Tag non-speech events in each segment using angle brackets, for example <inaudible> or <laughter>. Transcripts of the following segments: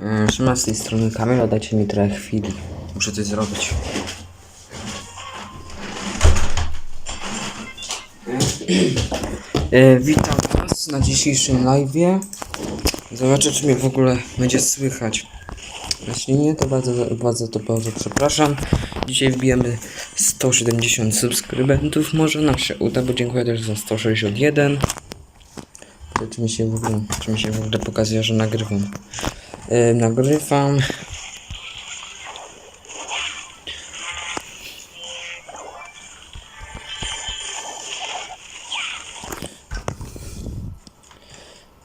Yy, Trzyma z tej strony kamera, dajcie mi trochę chwili. Muszę coś zrobić. Yy, witam Was na dzisiejszym live'ie. Zobaczę, czy mnie w ogóle będzie słychać. Jeśli nie, to bardzo, bardzo to bardzo przepraszam. Dzisiaj wbijemy 170 subskrybentów. Może nam się uda, bo dziękuję też za 161. To Czy mi się w ogóle, czy mi się w ogóle pokazuje, że nagrywam. Yy, nagrywam.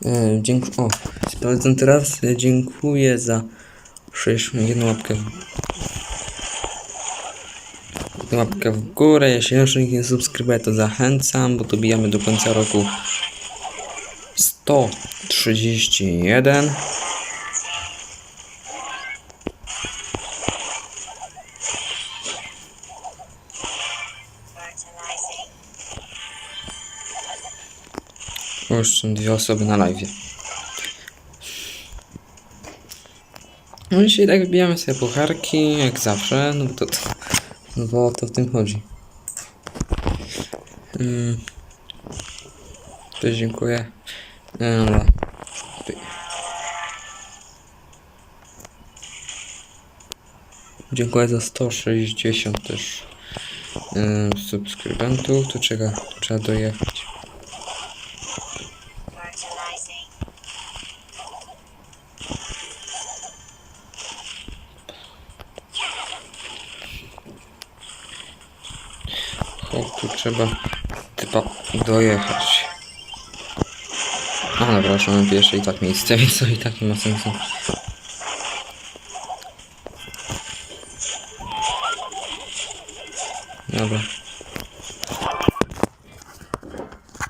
Yy, dziękuję. O, sprawdzam teraz. Yy, dziękuję za 61 łapkę łapkę w górę. Jeśli jeszcze nikt nie subskrybuje, to zachęcam, bo dobijamy do końca roku 131. Już dwie osoby na live. No dzisiaj tak wbijamy sobie pucharki, jak zawsze, no bo to, to, no bo to w tym chodzi. Mm. Też dziękuję. Ty- Dziękuję za 160 też e, subskrybentów. Tu trzeba, trzeba dojechać. O, tu trzeba chyba dojechać. A dobra, już mamy pierwsze i tak miejsce, <laughs> więc to i tak nie ma sensu. Dobra.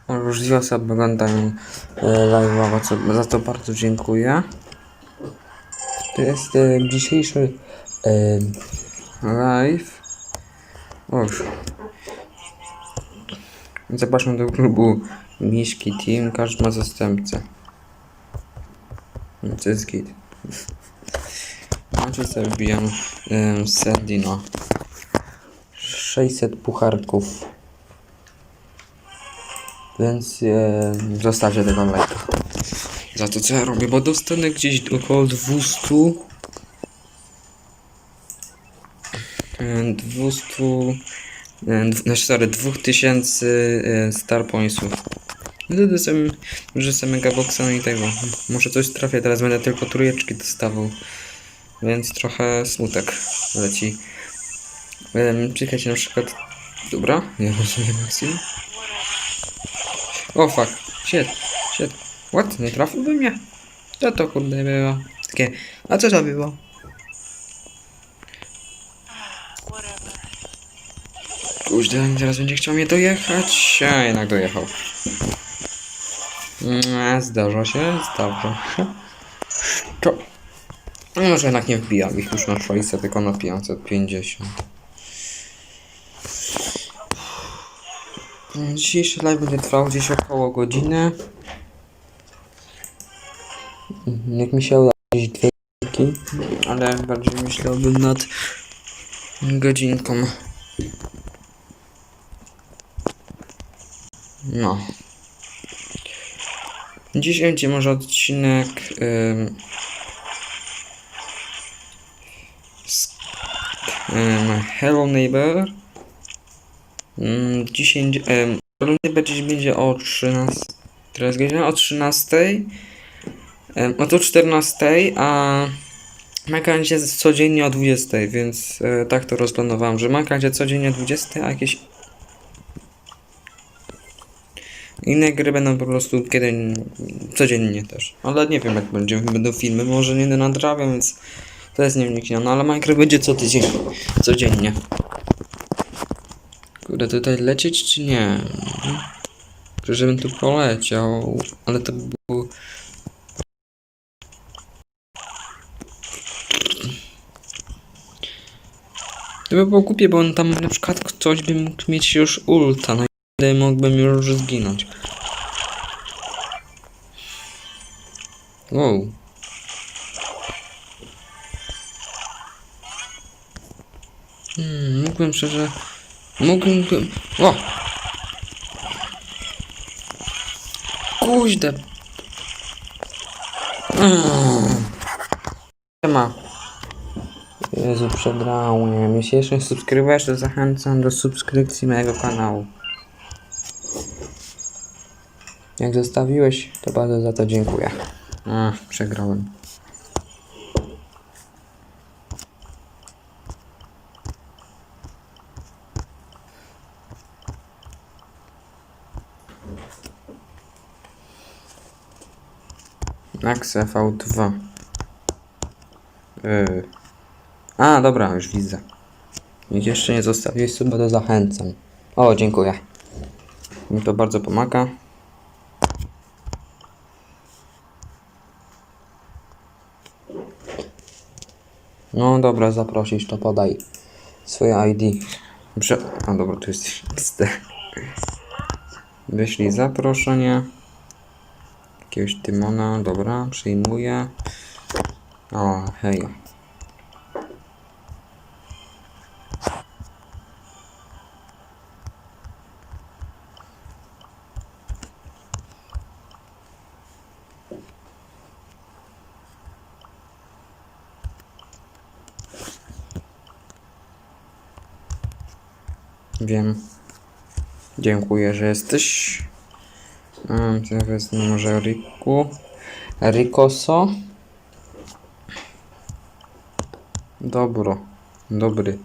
O, już dwie osoby oglądają za to bardzo dziękuję. To jest e, dzisiejszy e, live. O. Zapraszam do klubu Miśki Team, każdy ma zastępcę. No, To jest git. Macie sobie wbijam um, Sardino. 600 pucharków. Więc e, zostawcie tego lajka. Za to co ja robię, bo dostanę gdzieś około 200 e, 200 Znaczy, sorry, 2000 e, star pointsów. Wtedy że sobie megaboxa no i tego. Może coś trafię, teraz będę tylko trójeczki dostawał. Więc trochę smutek leci. Um, czekajcie na przykład. Dobra, nie rozumiem Maxim. O fuck, shit, shit. What? Nie trafiłby mnie? Co to kurde było? Takie, a co to było? Kurde, teraz będzie chciał mnie dojechać. A jednak dojechał. Mm, Zdarza się, zdarza się. To... No może jednak nie wbijam ich już na 600, tylko na 550. Mm, Dzisiejszy live będzie trwał gdzieś około godziny. Mm, Jak mi się uda gdzieś dwie ale bardziej myślałbym nad godzinką. No. Dziś będzie może odcinek ym, z, ym, Hello Neighbor. Ym, dzisiaj ym, Hello Neighbor dziś będzie o 13. Teraz godzina o 13. Ym, o to 14, a Minecraft będzie codziennie o 20, więc y, tak to rozplanowałem, że Minecraft będzie codziennie o 20, a jakieś Inne gry będą po prostu kiedy codziennie też. Ale nie wiem jak będzie, będą filmy, może nie nadrabiam, więc to jest nieuniknione, ale Minecraft będzie co tydzień, codziennie. Kurde, tutaj lecieć czy nie? Że żebym tu poleciał, ale to by było... To by było głupie, bo on tam na przykład ktoś by mógł mieć już ulta, no Tutaj mógłbym już zginąć. Wow. Hmm, mógłbym szczerze... Mógłbym... O! Kuźde! Siema. Jezu, przegrałem. Jeśli jeszcze subskrybujesz, to zachęcam do subskrypcji mojego kanału. Jak zostawiłeś, to bardzo za to dziękuję. A, przegrałem. Max V2. Yy. A, dobra, już widzę. Jak jeszcze nie zostawiłeś suba, to zachęcam. O, dziękuję. Mi to bardzo pomaga. No dobra, zaprosisz, to podaj swoje ID. Prze... A dobra, tu jest XD. Wyślij zaproszenie. Jakiegoś Tymona, dobra, przyjmuję. O, hej. Wiem. Dziękuję, że jesteś. Um, to wezmę może Riku. Rikoso. Dobro. Dobry.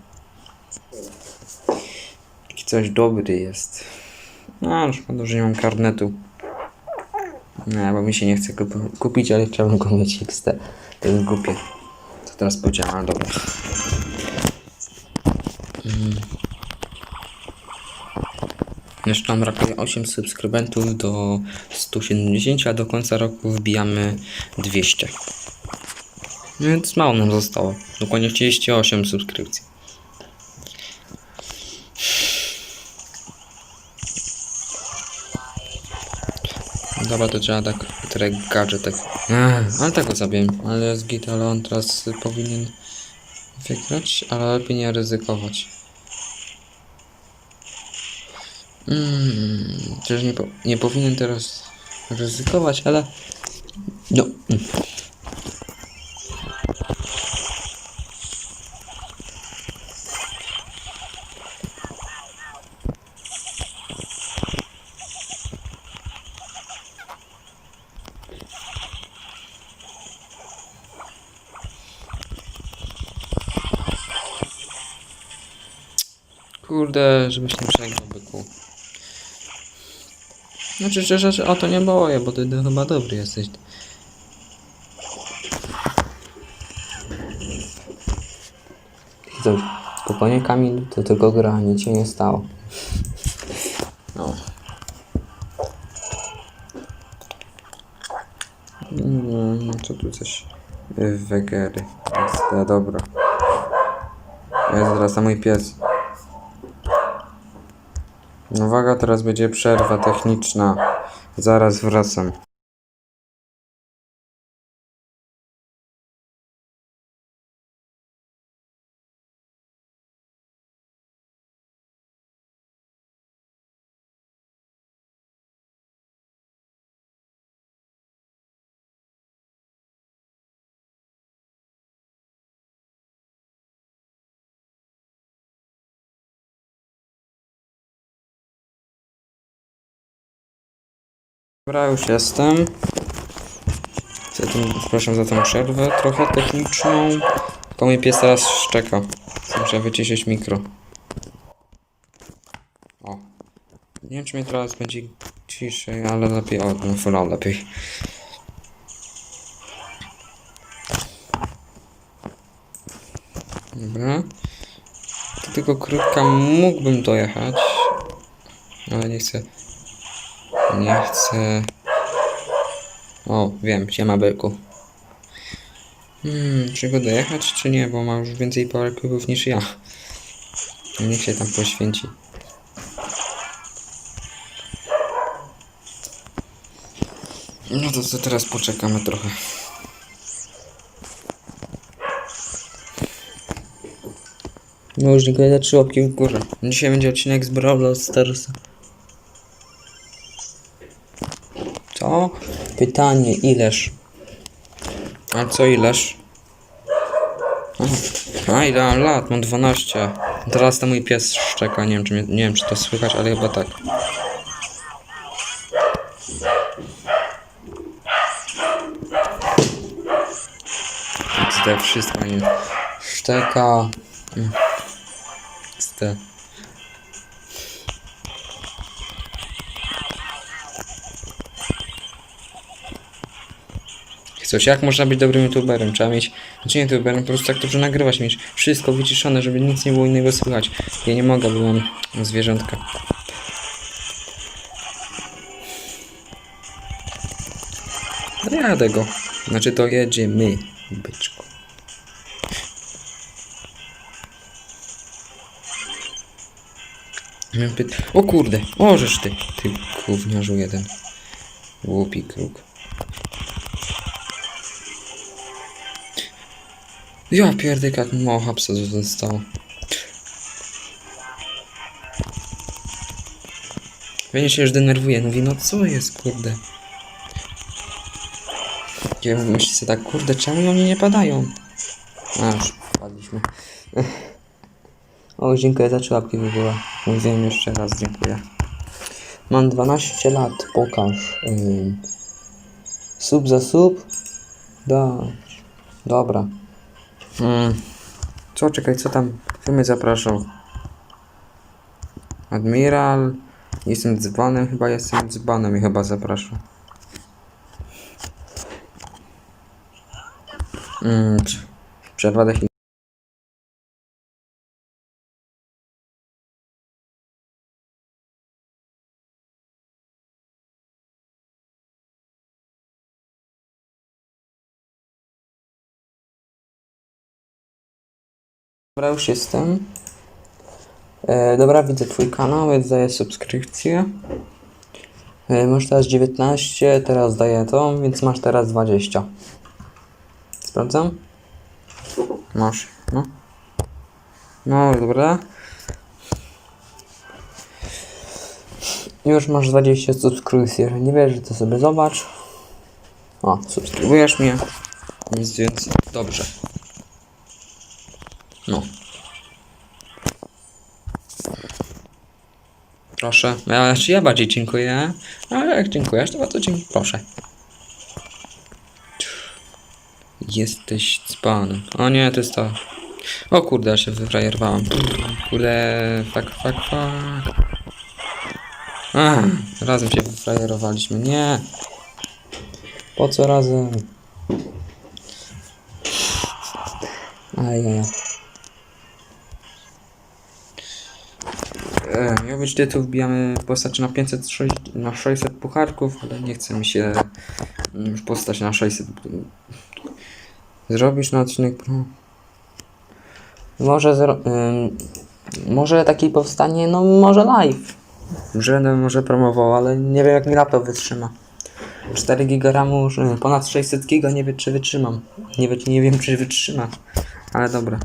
Coś dobry jest. A, szkoda, że nie mam karnetu. Nie, bo mi się nie chce kup- kupić, ale chciałbym go mieć XT. To jest głupie. To teraz powiedziałem, ale dobra. Jeszcze nam brakuje 8 subskrybentów do 170, a do końca roku wbijamy 200. Więc mało nam zostało. Dokładnie 38 subskrypcji. Dobra, to trzeba tak, tyle gadżetek. Ale tak go zabiłem. Ale jest git, on teraz powinien wygrać, ale lepiej nie ryzykować. Mm, też nie, po, nie powinien teraz ryzykować, ale. No. Kurde, żebyś nie przegrał byku. Znaczy szczerze, że o to nie boję, bo ty, ty chyba dobry jesteś. Co, spokojnie Kamil, to tylko gra, nic się nie stało. No. Mm, co tu coś? Y, Wegery. Jest, dobra. Jest teraz mój pies. Uwaga, teraz będzie przerwa techniczna. Zaraz wracam. Dobra, już jestem. Przepraszam za tą przerwę trochę techniczną. Tylko mój pies teraz szczeka. Muszę wyciszyć mikro. O. Nie wiem, czy mnie teraz będzie ciszej, ale lepiej, o, no full lepiej. Dobra. Do tego krótka mógłbym dojechać. Ale nie chcę. Nie chcę. O, wiem, siema Belku. Hmm, czy go dojechać, czy nie, bo ma już więcej power cubów niż ja. Niech się tam poświęci. No to co teraz poczekamy trochę. No już dziękuję za trzy łapki w górę. Dzisiaj będzie odcinek z Brawl Stars. Pytanie, ileż? A co ileż? A, ile lat? Mam 12. Teraz to mój pies szczeka, nie wiem czy, nie wiem, czy to słychać, ale chyba tak. XD wszystko nie szczeka. Mm. Coś, jak można być dobrym youtuberem? Trzeba mieć, znaczy nie youtuberem, po prostu tak dobrze nagrywać, mieć wszystko wyciszone, żeby nic nie było innego słychać. Ja nie mogę, bo mam zwierzątka. Jadę go. Znaczy to jedziemy, byczku. O kurde, możesz ty, ty gówniarzu jeden. Głupi kruk. Ja pierdyka, mało hapsa zostało. Pewnie się już denerwuje, mówi, no co jest, kurde. Ja myślę sobie tak, kurde, czemu oni nie padają? A, już padliśmy. O, dziękuję za czapki w ogóle. Mówiłem jeszcze raz, dziękuję. Mam 12 lat, pokaż. Ym. Sub za sub? Da. Dobra. Mm. Co, czekaj, co tam? Kto mnie zapraszał? Admiral. Jestem dzbanem, chyba jestem dzbanem i chyba zapraszał. Mm, prze- przerwa Dobra, już jestem. E, dobra, widzę twój kanał, więc daję subskrypcję. E, masz teraz 19, teraz daję to, więc masz teraz 20. Sprawdzam? Masz, no. No, dobra. Już masz 20 subskrypcji, jeżeli nie wiesz, to sobie zobacz. O, subskrybujesz mnie. Więc, więc dobrze. No. Proszę. Ja, znaczy ja bardziej dziękuję. Ale jak dziękujesz, to bardzo dziękuję. Proszę. Jesteś dzbanem. O nie, to jest to. O kurde, ja się wyfrajerowałem. Kurde, fuck, fuck, fuck. Ach, razem się wyfrajerowaliśmy. Nie. Po co razem? Ajaj. E, miał być tytuł, wbijamy postać na 506, na 600 pucharków, ale nie chce mi się mm, już postać na 600 zrobisz na odcinek pro. Może zro, ym, może taki powstanie, no może live. Że będę może promował, ale nie wiem jak mi laptop wytrzyma. 4 giga RAMu, ponad 600 giga, nie wiem czy wytrzymam. Nie, wiem- nie wiem czy wytrzyma, ale dobra.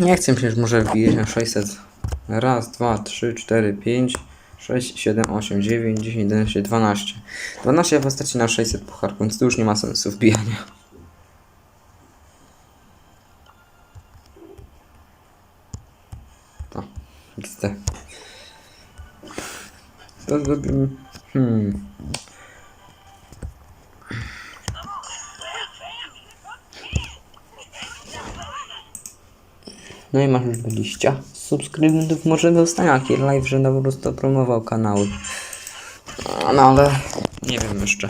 Nie chcę się, że może wbijeć na 600. Raz, dwa, trzy, cztery, pięć, sześć, siedem, osiem, dziewięć, dziesięć, jedenaście, dwanaście. 12 postaci na 600 pucharków, więc tu już nie ma sensu wbijania. To. Co zrobimy? Hmm. No i masz już 20 subskrybentów. Może dostanie jakiś live, że po prostu promował kanały. No ale nie wiem jeszcze.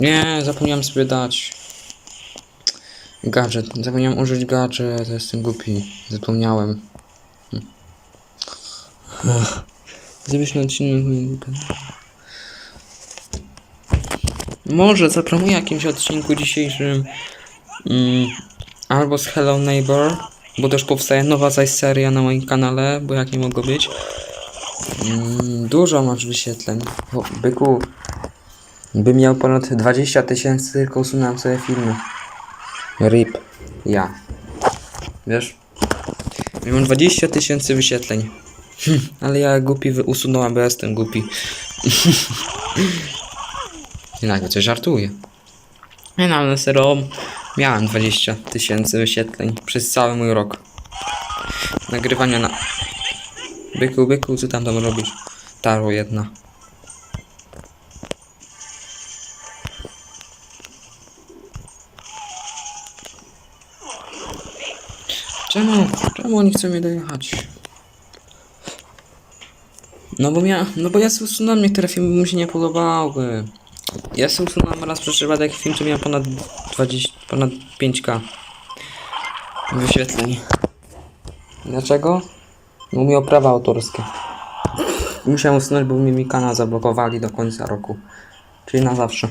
Nie, zapomniałem sobie dać. Gadżet. Zapomniałem użyć gadżet, jestem głupi. Zapomniałem. Na odcinek mojego kanału. Może zapromuję jakimś odcinku dzisiejszym mm, albo z Hello Neighbor, Bo też powstaje nowa zaś seria na moim kanale, bo jak nie mogło być. Mm, dużo masz wyświetleń. O, byku. Bym miał ponad 20 tysięcy, tylko usunąłem sobie filmy. RIP. Ja. Wiesz? Mam 20 tysięcy wyświetleń. <laughs> Ale ja głupi usunąłem, bo jestem głupi. <laughs> Nie nagle coś żartuję. Nie no, ale serio miałem 20 tysięcy wyświetleń przez cały mój rok. Nagrywania na... Byku, byku, co tam tam robisz? Taro jedna. Czemu? Czemu oni chcą mnie dojechać? No bo ja, no bo ja sobie usunąłem niektóre filmy, bo mi się nie podobały. Ja sobie usunąłem raz przez przypadek film, co miał ponad 20, ponad 5k wyświetleń. Dlaczego? Bo miał prawa autorskie. Musiałem usunąć, bo mi mi kanał zablokowali do końca roku. Czyli na zawsze.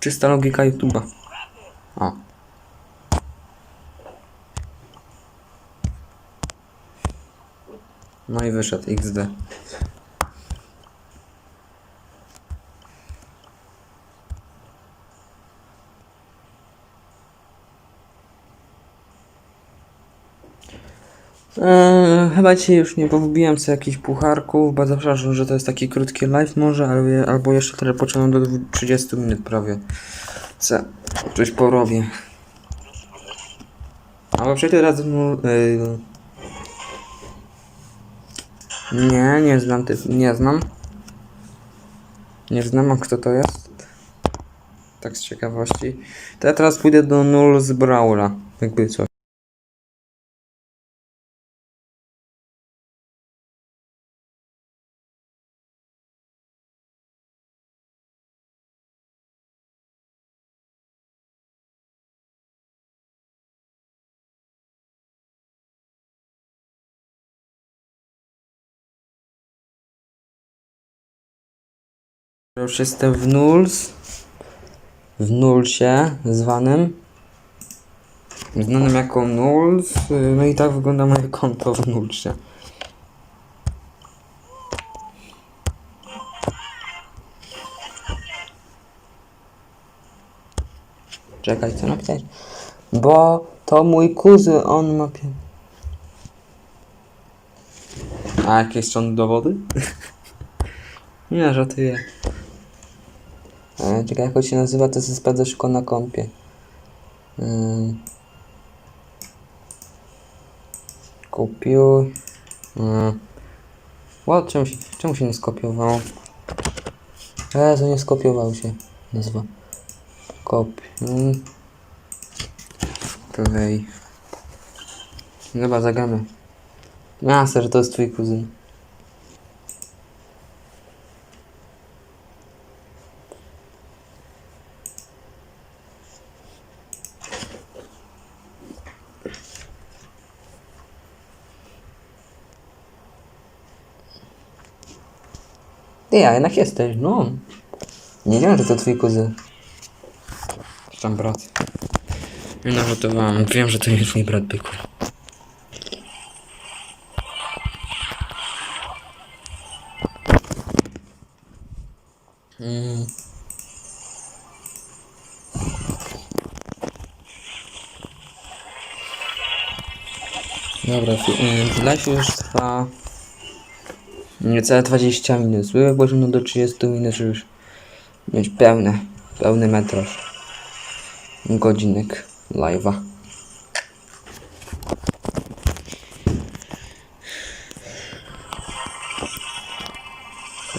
Czysta logika YouTube'a. O. No i wyszedł XD. Eee, chyba dzisiaj już nie powbiłem sobie jakichś pucharków. Bardzo przepraszam, że to jest taki krótki live może, albo jeszcze tyle pociągnę do dwu- 30 minut prawie. Co? Coś porobię. Albo przejdę raz mu... Yy, nie, nie znam ty, nie znam. Nie znam, a kto to jest? Tak z ciekawości. To ja teraz pójdę do Null z Brawla, jakby coś. Już jestem w Nulls. W Nullsie zwanym. Znanym jako Nulls. y, No i tak wygląda moje konto w Nullsie. Czekaj, co napisać? Bo to mój kuzyn, on ma pię... A jakieś są dowody? <laughs> Nie, żartuję. E, czekaj, jak się nazywa, to sobie sprawdzę szybko na kompie. Ym. Kopiuj. Yy. What? Czemu się, czemu się nie skopiowało? Jezu, nie skopiował się. Nazwa. Kopiuj. Play. Dobra, zagramy. Że to jest twój kuzyn. Ty, a jednak jesteś, no. Nie wiem, że to twój kuzyn. Tam brat? Nie nawotowałem. Wiem, że to nie twój brat byku. Mm. Dobra, live już trwa niecałe 20 minut. Były poziom do 30 minut, żeby już mieć pełne, pełny metraż. Godzinek live'a.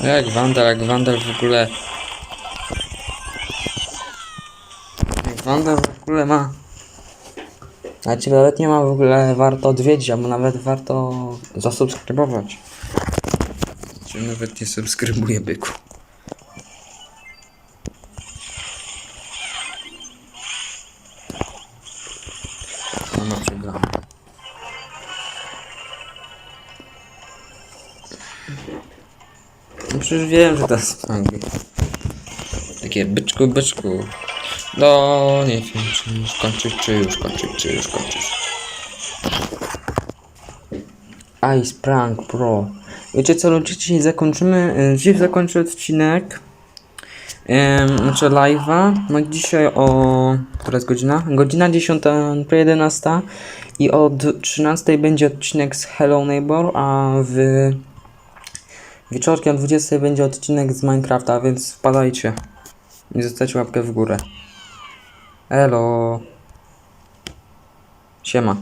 Jak Wandal, jak Wandal w ogóle... Jak Wandal w ogóle ma... Ciebie nawet nie ma w ogóle warto odwiedzić, albo nawet warto zasubskrybować. Nawet nie subskrybuję byku. No przecież wiem, że to jest angiel. Takie byczku, byczku. No, nie wiem, czy już kończyć, czy już kończyć, czy już kończyć. Ice Prank Pro. Wiecie co, dzisiaj zakończymy, dzisiaj zakończę odcinek, Ym, znaczy live'a, no dzisiaj o, która jest godzina? Godzina 10, po 11 i od 13 będzie odcinek z Hello Neighbor, a w wieczorkiem o 20 będzie odcinek z Minecrafta, więc wpadajcie i zostawcie łapkę w górę. Elo. Siema.